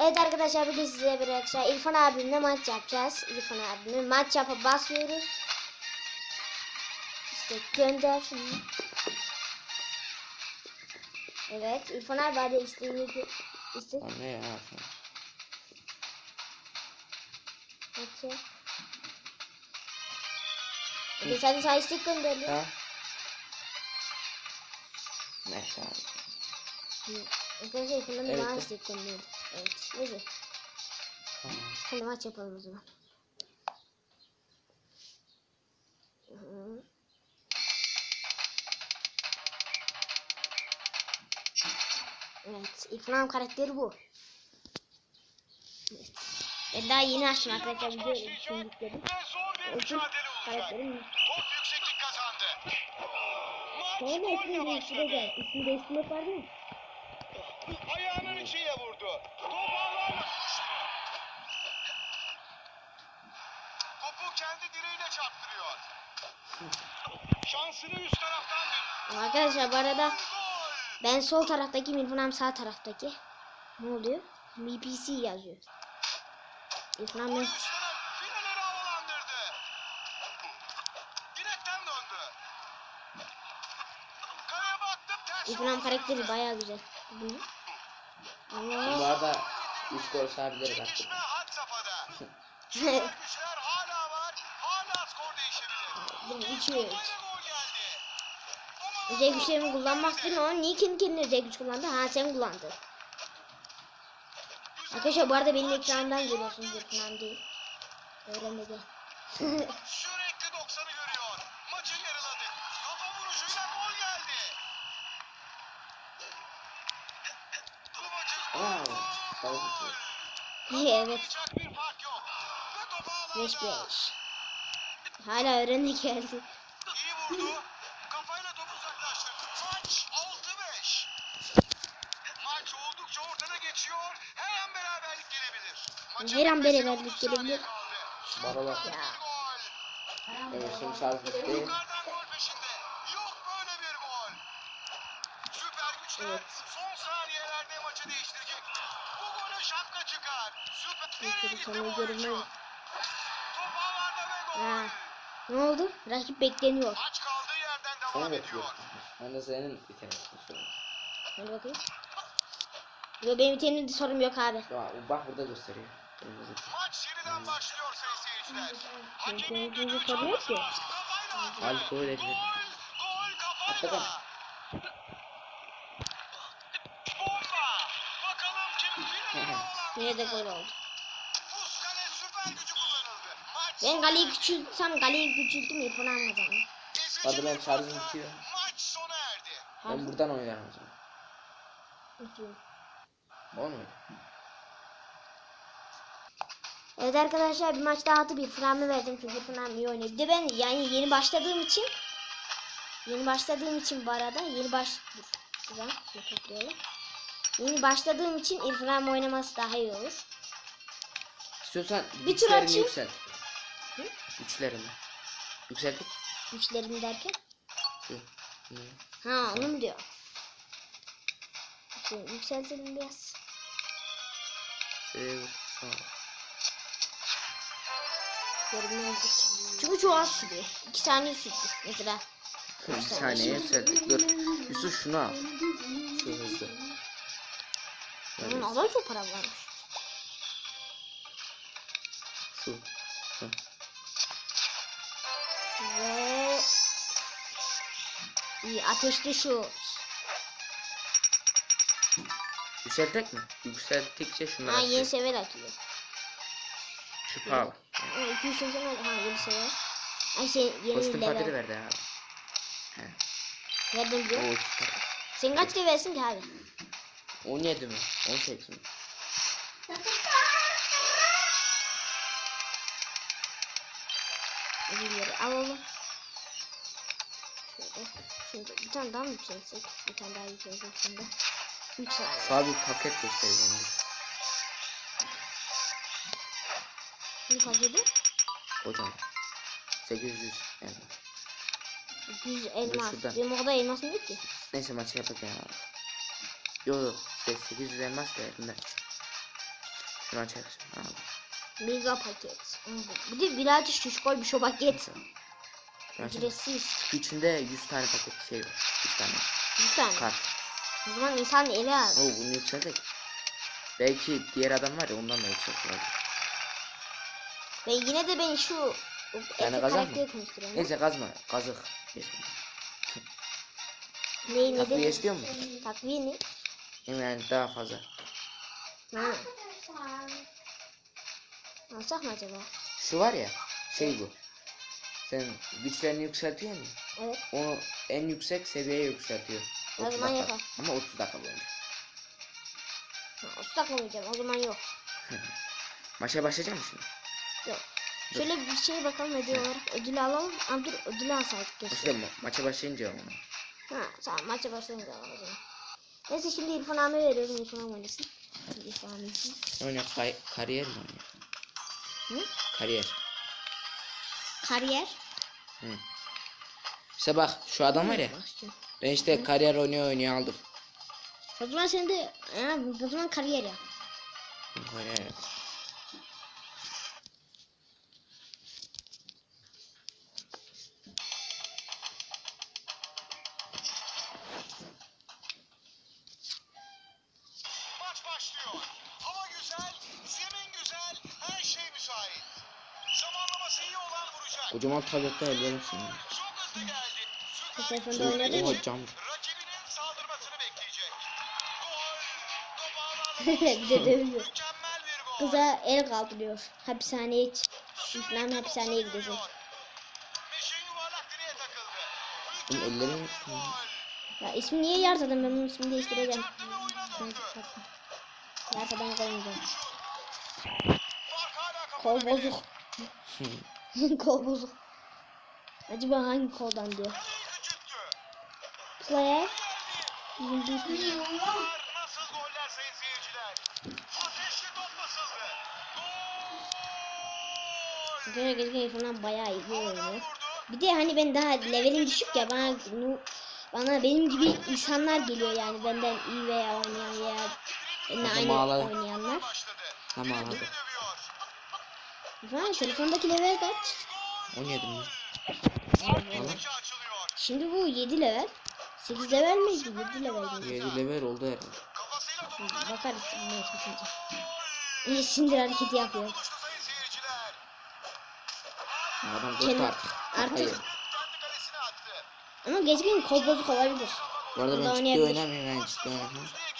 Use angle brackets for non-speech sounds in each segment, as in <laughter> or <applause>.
Evet arkadaşlar bugün size bir arkadaşlar İrfan abimle maç yapacağız. İrfan abimle maç yapıp basıyoruz. İşte gönder şimdi. Evet İrfan abi hadi isteğini iste. Ne ya? Maçı. Hadi sen sana istek gönderdi. Ha? Neyse abi. Arkadaşlar İrfan'dan Evet. bana istek gönderdi. Evet. Neyse. Tamam. Hadi maç yapalım o zaman. Hı. Evet, İflam karakteri bu. Evet. Ben daha yeni açtım arkadaşlar Ödül mücadele olacak. karakterim. Top yükseklik kazandı. Sonra değiştireceğim. İsmi değiştirmek var değil mi? İçiyle vurdu. Top ağlarla. Topu kendi direğine çarptırıyor. Şansını üst taraftan deniyor. Arkadaşlar bu arada ben sol taraftaki İrfan'ım sağ taraftaki. Ne oluyor? VPC yazıyor. Ters İrfan'ım vurdu. karakteri bayağı güzel. Bu ne? Bu arada 3 gol sahipleri artık. <laughs> Güçler hala var. Hala skor değişebilir. Bunu Genç içiyoruz. toplayla gol geldi. Aman Özel Allah'ım, güçlerimi kullanmak değil mi? O niye kendi kendine özel güç kullandı? Ha sen kullandın. Arkadaşlar bu arada benim ekranımdan görüyorsunuz ekran değil. Öğrenmedi. Sürekli 90'ı görüyor. Maçı yarıladık. Kafa vuruşuyla gol geldi. Bu maçın Aa, evet. Olmayacak bir fark yok. Ve topu ağlarda. 5-5. Hala öğrenme geldi. İyi vurdu. Kafayla topu uzaklaştırdı. Maç 6-5. Maç oldukça ortada geçiyor. Her an beraberlik gelebilir. Maça Her an beraberlik 30 saniye gelebilir. Bana bak. Ya. Gol. Evet şimdi şarj bitti. Yukarıdan Top havada ve Ha. gol. Ne oldu? Rakip bekleniyor. Maç kaldığı yerden devam Sen ediyor. bekliyorsun. Ben de senin tanesini söyleyeyim. Hadi bakayım. Yo benim tenim sorun yok abi. Ya bak burada gösteriyor. Maç yeniden başlıyor sayın seyirciler. Hakemin yok çalması ki. lazım. Kafayla attı. Hadi böyle Gol, bir. gol Hakikaten. kafayla. Bomba. Bakalım kim fileleri havalandırdı. Yine de gol oldu. Buz kale süper gücü kullanıldı. Maç Ben erdi. küçültsem kaleyi küçülttüm İrfan almadan. Ezici Hadi bir şarjım bitiyor. Maç sona erdi. Ben buradan oynarım o zaman. O mu? Evet arkadaşlar bir maç daha attı bir frenme verdim çünkü frenme iyi oynuyor. Bir de ben yani yeni başladığım için yeni başladığım için bu arada yeni baş güzel toplayalım. Yeni başladığım için İrfan oynaması daha iyi olur. İstiyorsan Bir tur açayım. yükselt. Hı? Güçlerini. Yükseltip. Güçlerini derken. Şu. Hı. Ha onu mu diyor? Şimdi yükseltelim biraz. Şey, ha. Çünkü çok az sürüyor. İki saniye sürdü mesela. Bir saniye yükselttik. Dur. Yusuf şunu al. Şu hızlı. Böyle. Allah çok para varmış. Şu. Hı. Ve iyi ateşli şu. Yükseltecek mi? Yükselttikçe şunlar Ha yeni seviye açılıyor. Şu pahalı. Ha 280 oldu. Ha yeni seviye. Ay şey yeni Kostüm level. verdi abi. He. Nereden O biliyor? iki tane. Sen kaç levelsin ki abi? 17 mi? 18 mi? Ödülleri alalım. Şöyle. Şimdi bir tane daha mı yükselsek? Bir tane daha yükselsek şimdi. 3 saniye. Sağ bir paket göstereceğim. Ne paketi? Hocam. 800 yani. 100 elmas. Benim o kadar elmasım yok ki. Neyse maçı yapak ya. Yok yok. İşte 800 elmas da elimde. Şunu açarsın. Al. Mega paket. Bir de Bilal şuş koy bir şu paket. Ücretsiz. İçinde 100 tane paket şey var. 100 tane Bir tane. kart. O zaman insan eli al. Oo bunu yükseltek. Belki diğer adam var ya ondan da yükseltiyor. Ve yine de ben şu Efe kazan mı? Neyse kazma. Kazık. Neyi ne Takviye istiyor mu? Takviye ne? Yani daha fazla. Ha. Alsak mı acaba? Şu var ya. Şey bu. Sen güçlerini yükseltiyorsun ya. Evet. Onu en yüksek seviyeye yükseltiyor. O 30 zaman dakika. yapalım. Ama 30 dakika boyunca. Ha, ıslak olmayacağım. O zaman yok. <laughs> Maça başlayacak mısın? Yok. Şöyle bir şeye bakalım hediye olarak. Ödül alalım. Ama dur ödülü alsaydık keşke. Ma- maça başlayınca onu. Ha tamam maça başlayınca alalım o zaman. Neyse şimdi İrfan abi veriyorum. İrfan oynasın. İrfan için. Ne oynuyor? Kariyer mi oynuyor? Hı? Kariyer. Kariyer. Hı. İşte bak şu adam var ya. Ben işte kariyer oynuyor oynuyor aldım. O zaman sen de ha, o zaman kariyer yap. Kariyer. Maç Kocaman tablette. Bu Süper. telefonda oynadın mı? Oha cam. Rakibinin saldırmasını bekleyecek. Gol. Top ağlarla bir de dövüyor. mükemmel bir gol. Kıza el kaldırıyor. Hapishaneye hiç. İslam hapishaneye gidecek. Oğlum ellerim. Ya ismi niye Yarta'dan ben bunun ismini değiştireceğim. Yarta'dan koymayacağım. Kol bozuk. Kol bozuk. Acaba hangi koldan diyor. Player. Göre gözüküyor falan bayağı iyi oynuyor. Bir de hani ben daha levelim düşük ya bana bana benim gibi insanlar geliyor yani benden iyi veya oynayan veya benimle aynı oynayanlar. Tamam Kimi Vay telefondaki level kaç? 17 mi? Şimdi bu 7 level. 8 level miydi? 7 level miydi? 7 level oldu herhalde. Bakarız ne tutunca. İyi sindir hareketi yapıyor. Adam Kendi- artık. artık-. Ama geçkin kol bozuk olabilir. Bu arada Burada ben ciddi oynamıyorum ben ciddi oynamıyorum. Düzlüğe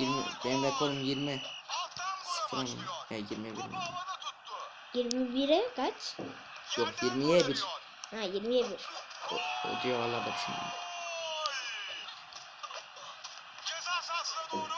girildi. 20, benim rekorum 20. Alttan Sıfır başlıyor. Ya 21 Topu mi? Havada tuttu. 21'e kaç? Yok Yerden 20'ye gol 1. arıyor. Ha 20'ye 1. O, o civarlarda bir şey. Gol! Ceza sahasına doğru.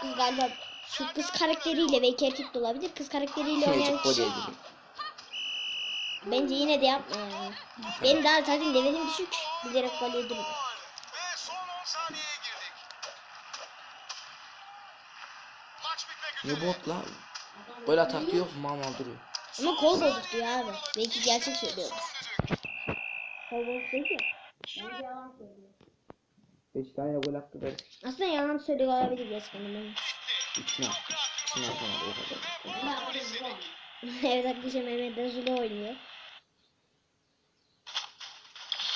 Kız galiba şu kız karakteriyle belki erkek de olabilir. Kız karakteriyle oynayan kişi bence yine de yapma yani. Benim daha zaten levelim düşük. Bilerek gol yedirdim. Ve son 10 saniyeye girdik. Maç bitmek Ne üzere. bot la? Gol atak yok mal mal duruyor. Ama kol bozuk diyor abi. Belki gerçek düdük. Kol bozuk değil ya. Bence yalan söylüyor. 5 tane gol attı da Aslında yalan söylüyor olabilir gerçekten. Ben. içine attı. İçine atamadı o kadar. evet arkadaşlar Mehmet de Zulu oynuyor.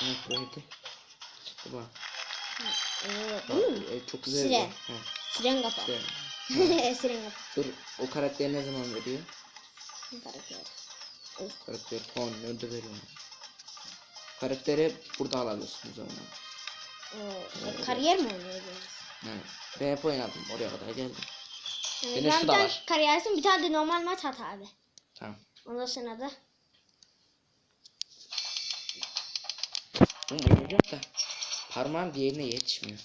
Evet böyle. Çıktı bak. Ee, Bak, e, çok güzel. Siren. Siren kafa. siren. <laughs> Dur o karakteri ne zaman veriyor? Karakter. Karakter puan nerede veriyor? Karakteri burada alabilirsin o zaman. Oo, kariyer mi oynuyorsunuz? Evet. Ben hep oynadım oraya kadar geldim. Yani Benim ben bir tane kariyersin bir tane de normal maç at abi. Tamam. Ondan sonra da Oğlum oynayacak da parmağım diğerine yetişmiyor.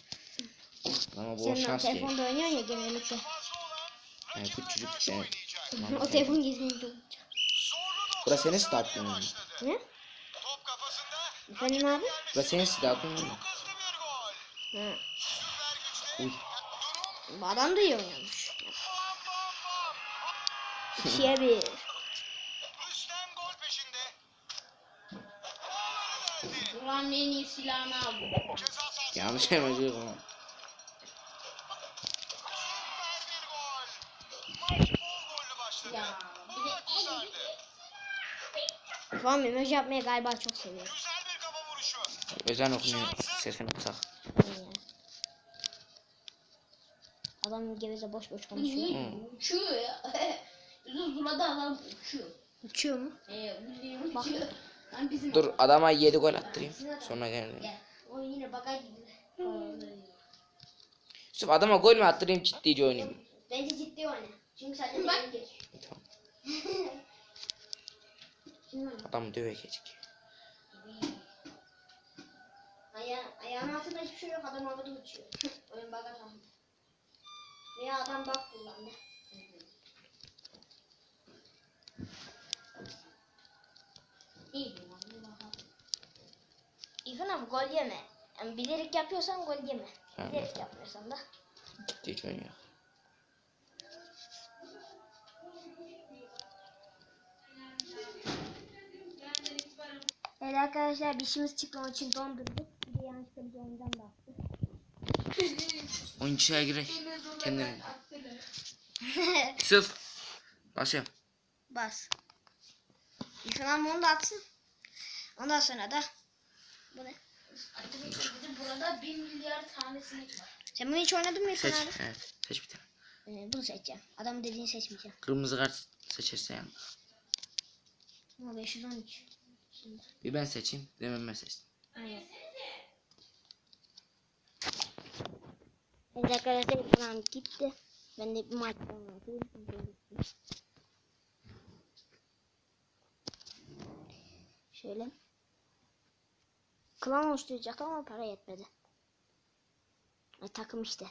Ama bu sen şans değil. telefonda oynuyorsun ya genellikle. Yani küçücük ben. o telefon çok. Zorlu Burası senin 90 stadyumun mu? Ne? Efendim abi? Burası senin stadyumun mu? Ha. Uy. Bu adam da iyi oynamış. İkiye bir. Buranın en iyi silahını sahası. Yanlış emoji ama. Ya bir de. İrfan mesaj yapmayı galiba çok seviyor. Güzel bir kafa vuruşu. Özen okunuyor. Sesini kısak. Adam geveze boş boş konuşuyor. uçuyor ya? <laughs> Uzun adam uçuyor. Uçuyor mu? Ee, uçuyor. Lan bizim Dur adama 7 gol attırayım. Sonra gelelim. Gel. O yine baka gibi. Yusuf adama gol mü attırayım ciddice oynayayım. Bence ciddi oyna. Çünkü sadece Bak. beni geç. Oyna. <laughs> Adam dövecek. Aya ayağın altında hiçbir şey yok. Adam havada uçuyor. <laughs> Oyun baka tahmin. Veya adam bak kullandı. İyi. İrfan abi gol yeme. Yani bilerek yapıyorsan gol yeme. Bilerek yapmıyorsan da. Ciddice oynuyor. Evet arkadaşlar bir işimiz çıktı onun için dondurduk. Bir de yanlışlıkla bir oyundan da attık. <laughs> Oyuncuya girek. Kendini. Yusuf. Basıyorum. Bas. İrfan abi onu da atsın. Ondan sonra da bu ne? Burada 1 milyar tane sinek var. Sen bunu hiç oynadın mı İrfan Seç. abi? Evet. Seç bir tane. Ee, bunu seçeceğim. Adamın dediğini seçmeyeceğim. Kırmızı kart seçerse yani. Ama 513. Bir ben seçeyim. Demin ben seçtim. Aynen. Evet arkadaşlar abi gitti. Ben de bir maç oynatayım. Şöyle. Klan oluşturacaktım ama para yetmedi. E, takım işte.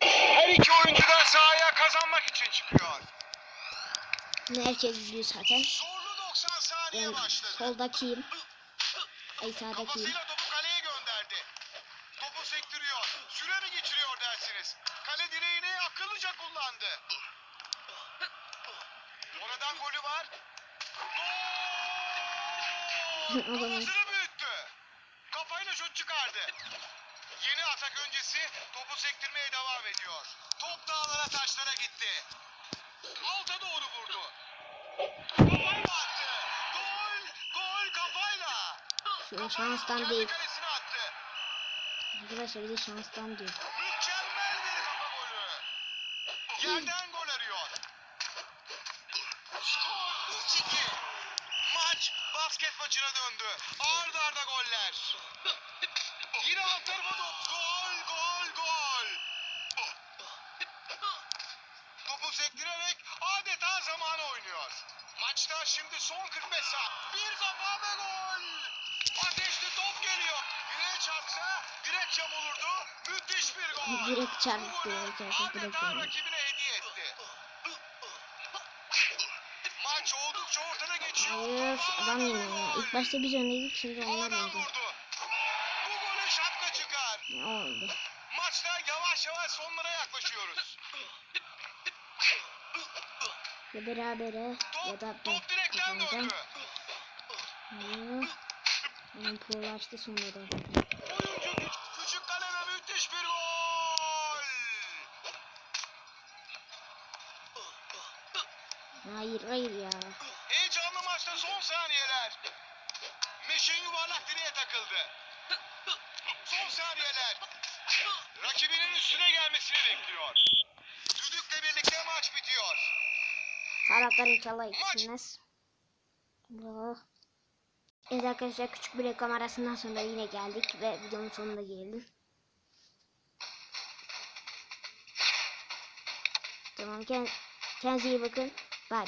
Her iki oyuncu da sahaya kazanmak için çıkıyor. Ne herkes biliyor zaten. Zorlu 90 saniye Ben başladı. soldakiyim. Ay sağdakiyim. Kafasıyla topu kaleye gönderdi. Topu sektiriyor. Süre mi geçiriyor dersiniz? Kale direğini akıllıca kullandı. Oradan golü var. Gol! <laughs> Kafasını Şu şanstan değil. Arkadaşlar bir de şanstan değil. Mükemmel bir kafa golü. Yerden gol arıyor. Skor 3-2. Maç basket maçına döndü. Arda arda goller. Yine alt tarafa top. Gol, gol, gol. Topu sektirerek adeta zamanı oynuyor. Maçta şimdi son 45 saat. Bir kafa ve gol. Çarpsa direk yamulurdu. Müthiş bir gol. Direkt çarptı, direkt adeta rakibine hediye etti. Maç oldukça ortada geçiyor. Hayır adam yeniyor ya. İlk başta biz önledik şimdi onlar vurdu. Bu gole şapka çıkar. Ne oldu? Maçta yavaş yavaş sonlara yaklaşıyoruz. Ya berabere ya da Top, direkten döndü. Onun prolaştı sonunda. Oyuncu küç- küçük kaleme müthiş bir gol. Hayır hayır ya. Heyecanlı maçta son saniyeler. Meşin yuvarlak direğe takıldı. Son saniyeler. Rakibinin üstüne gelmesini bekliyor. Düdükle birlikte maç bitiyor. Taraftar inşallah yetişmez. Oh. Evet arkadaşlar küçük bir reklam arasından sonra yine geldik ve videonun sonuna geldim. Tamam kend kendinize iyi bakın. Bay.